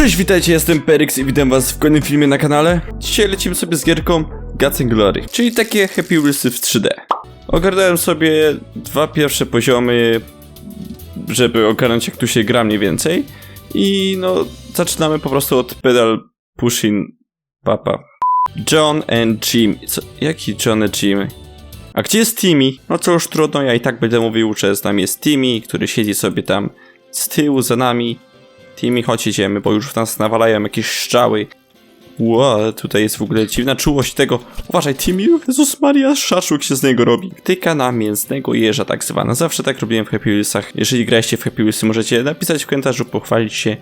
Cześć, witajcie, jestem Perix i witam was w kolejnym filmie na kanale. Dzisiaj lecimy sobie z gierką Guts and Glory, czyli takie Happy Wheelsy w 3D. Ogarnąłem sobie dwa pierwsze poziomy, żeby ogarnąć jak tu się gra mniej więcej. I no, zaczynamy po prostu od pedal pushing papa. John and Jim. Co, jaki John and Jim? A gdzie jest Timmy? No co już trudno, ja i tak będę mówił, że z nami jest Timmy, który siedzi sobie tam z tyłu za nami. Timmy, chodź idziemy, bo już w nas nawalają jakieś szczały. Ło, tutaj jest w ogóle dziwna czułość tego. Uważaj, Timmy, Jezus Maria, szaszuk się z niego robi. Tyka na mięsnego jeża tak zwana. Zawsze tak robiłem w Happy Wheelsach. Jeżeli graliście w Happy Wheelsy, możecie napisać w komentarzu, pochwalić się.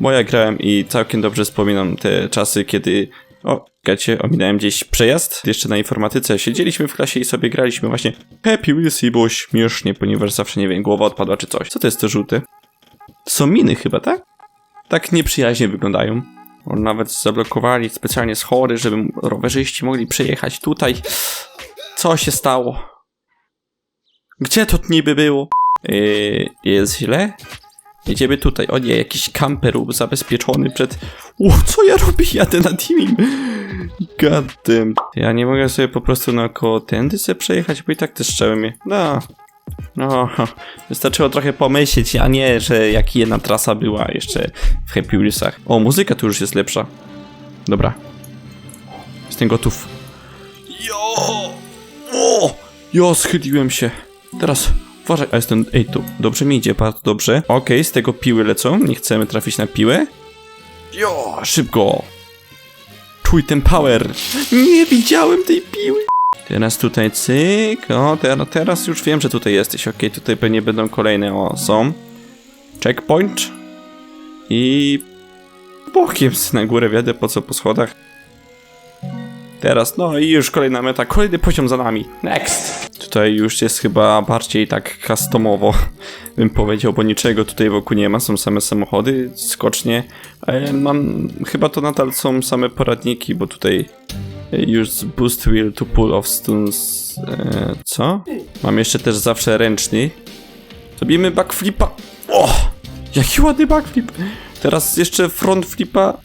Bo ja grałem i całkiem dobrze wspominam te czasy, kiedy... O, gacie, ominąłem gdzieś przejazd. Jeszcze na informatyce siedzieliśmy w klasie i sobie graliśmy właśnie Happy Wheels i było śmiesznie, ponieważ zawsze, nie wiem, głowa odpadła czy coś. Co to jest to żółte? To są miny chyba, tak? Tak nieprzyjaźnie wyglądają. Nawet zablokowali specjalnie schory, żeby rowerzyści mogli przejechać tutaj. Co się stało? Gdzie to niby było? Yy, jest źle? Jedziemy tutaj. O nie, jakiś kamper zabezpieczony przed... O, co ja robię? Jadę na teamim. Goddamn. Ja nie mogę sobie po prostu naokoło tędy sobie przejechać, bo i tak te strzały mnie... No, no, wystarczyło trochę pomyśleć, a nie, że jak jedna trasa była jeszcze w Happy Wheelsach. O, muzyka tu już jest lepsza. Dobra. Jestem gotów. Jo! O! Jo, schyliłem się. Teraz uważaj, a jestem... Ej, tu dobrze mi idzie, bardzo dobrze. Okej, z tego piły lecą, nie chcemy trafić na piłę. Jo, szybko. Czuj ten power. Nie widziałem tej piły. Teraz tutaj cyk. O, teraz, teraz już wiem, że tutaj jesteś. Okej, tutaj pewnie będą kolejne. O, są. Checkpoint. I bokiem na górę wjadę, po co po schodach. Teraz, no i już kolejna meta, kolejny poziom za nami. Next! Tutaj już jest chyba bardziej tak customowo, bym powiedział, bo niczego tutaj wokół nie ma, są same samochody, skocznie. Ale mam, chyba to nadal są same poradniki, bo tutaj Use boost wheel to pull off stuns. E, co? Mam jeszcze też zawsze ręczny. Zrobimy backflipa. O! Jaki ładny backflip. Teraz jeszcze front flipa.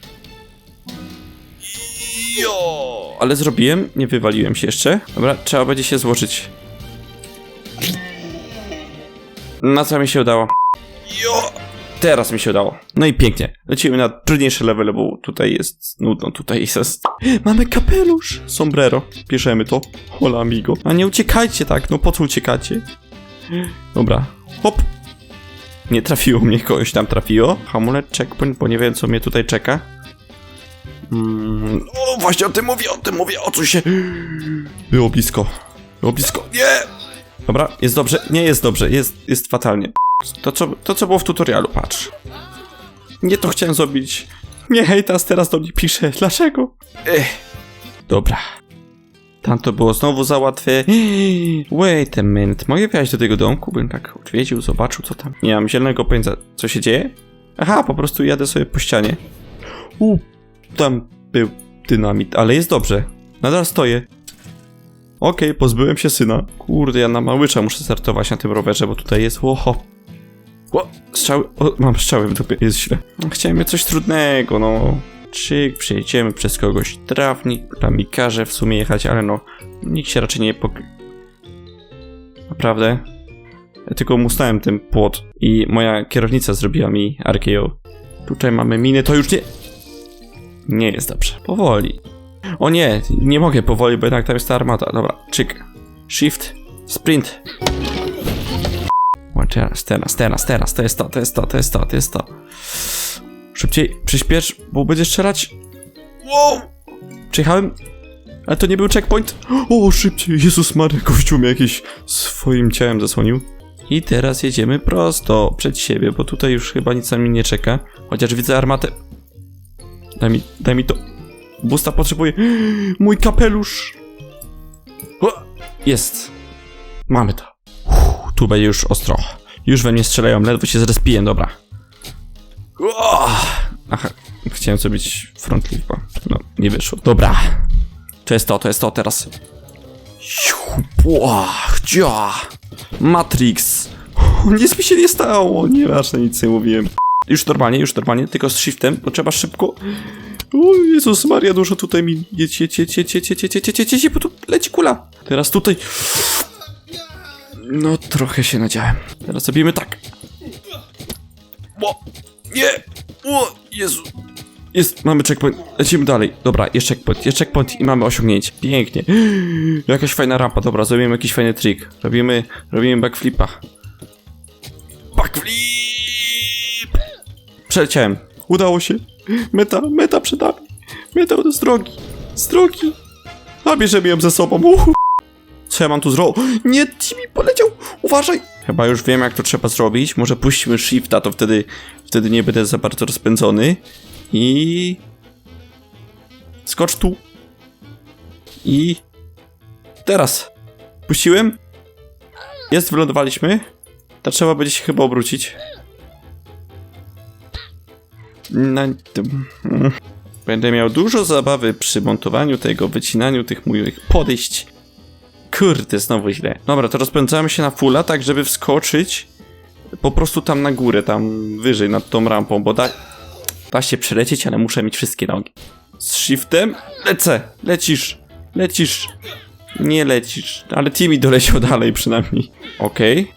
Jo! Ale zrobiłem, nie wywaliłem się jeszcze. Dobra, trzeba będzie się złożyć. Na co mi się udało? Jo! Teraz mi się udało. No i pięknie. Lecimy na trudniejsze levele, bo tutaj jest nudno, tutaj jest... Mamy kapelusz! Sombrero. Bierzemy to. Hola amigo. A nie uciekajcie tak, no po co uciekacie? Dobra. Hop! Nie trafiło mnie, kogoś tam trafiło. Hamulec, checkpoint, bo nie wiem co mnie tutaj czeka. Mm, o, właśnie o tym mówię, o tym mówię, o co się... Było blisko. Było blisko. Nie! Dobra, jest dobrze. Nie jest dobrze, jest, jest fatalnie. To co, to, co było w tutorialu, patrz. Nie to chciałem zrobić. Nie hejtas teraz do mnie pisze. Dlaczego? Ech. Dobra. Tam to było znowu za łatwe. Wait a minute. Mogę wjechać do tego domku? Bym tak odwiedził, zobaczył co tam. Nie mam zielonego pojęcia. Co się dzieje? Aha, po prostu jadę sobie po ścianie. U, tam był dynamit, ale jest dobrze. Nadal stoję. Okej, pozbyłem się syna. Kurde, ja na małycza muszę startować na tym rowerze, bo tutaj jest łoho. O, strzały, o, mam strzały w dupie, jest źle. Chciałem coś trudnego, no. Czyk, przejedziemy przez kogoś trawnik, tam mi każe w sumie jechać, ale no, nikt się raczej nie pok... Naprawdę. Ja tylko mustałem ten płot i moja kierownica zrobiła mi RKO. Tutaj mamy miny, to już nie... Nie jest dobrze. Powoli. O nie, nie mogę powoli, bo jednak tam jest ta armata. Dobra, czyk. Shift, sprint. Teraz, teraz, teraz, teraz, to jest to, to jest to, to jest to, to jest to. Szybciej, przyspiesz, bo będzie strzelać. Wow! Przyjechałem, ale to nie był checkpoint. O, szybciej, Jezus Maria, gościu mnie jakiś swoim ciałem zasłonił. I teraz jedziemy prosto przed siebie, bo tutaj już chyba nic na mnie nie czeka. Chociaż widzę armatę. Daj mi, daj mi to. Busta potrzebuje. Mój kapelusz! Jest. Mamy to. Tu będzie już ostro. Już we mnie strzelają, ledwo się zrespiłem, dobra. Aha, chciałem zrobić front leapa. No, nie wyszło. Dobra. To jest to, to jest to teraz. Cia. Matrix. Nic mi się nie stało, nieważne, nic nie mówiłem. Już normalnie, już normalnie, tylko z shiftem, bo trzeba szybko... O Jezus Maria, dużo tutaj mi... Jecie, jecie, jecie, jecie, jecie, jecie, jecie, bo tu leci kula. Teraz tutaj... No, trochę się nadziałem. Teraz zrobimy tak. O, nie! O, Jezu. Jest, mamy checkpoint. Lecimy dalej. Dobra, jest checkpoint, jest checkpoint i mamy osiągnięcie. Pięknie. Jakaś fajna rampa, dobra, zrobimy jakiś fajny trik. Robimy, robimy backflipa. Backflip! Przeleciałem. Udało się. Meta, meta przed nami. Meta z drogi. Z drogi. A bierzemy ją ze sobą. Uhu. Co ja mam tu zrobić? Nie, Timmy! Uważaj! Chyba już wiem, jak to trzeba zrobić. Może puścimy shifta, to wtedy, wtedy nie będę za bardzo rozpędzony. I... Skocz tu. I... Teraz. Puściłem. Jest, wylądowaliśmy. To trzeba będzie się chyba obrócić. Na. Będę miał dużo zabawy przy montowaniu tego, wycinaniu tych moich podejść. Kurde, znowu źle. Dobra, to rozpędzamy się na fulla, tak żeby wskoczyć po prostu tam na górę, tam wyżej nad tą rampą, bo da, da się przelecieć, ale muszę mieć wszystkie nogi. Z shiftem lecę, lecisz, lecisz, nie lecisz, ale Timmy doleciał dalej przynajmniej. Okej.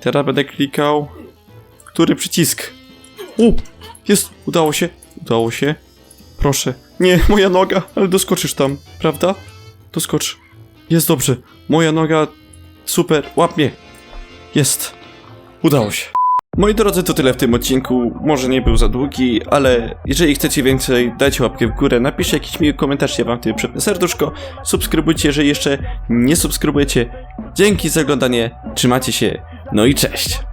Teraz będę klikał. Który przycisk? U, jest, udało się, udało się. Proszę. Nie, moja noga, ale doskoczysz tam, prawda? Doskocz. Jest dobrze. Moja noga. Super. Łap mnie. Jest. Udało się. Moi drodzy, to tyle w tym odcinku. Może nie był za długi, ale jeżeli chcecie więcej, dajcie łapkę w górę, napiszcie jakiś miły komentarz, ja wam tym przypnę serduszko. Subskrybujcie, jeżeli jeszcze nie subskrybujecie. Dzięki za oglądanie, trzymajcie się, no i cześć.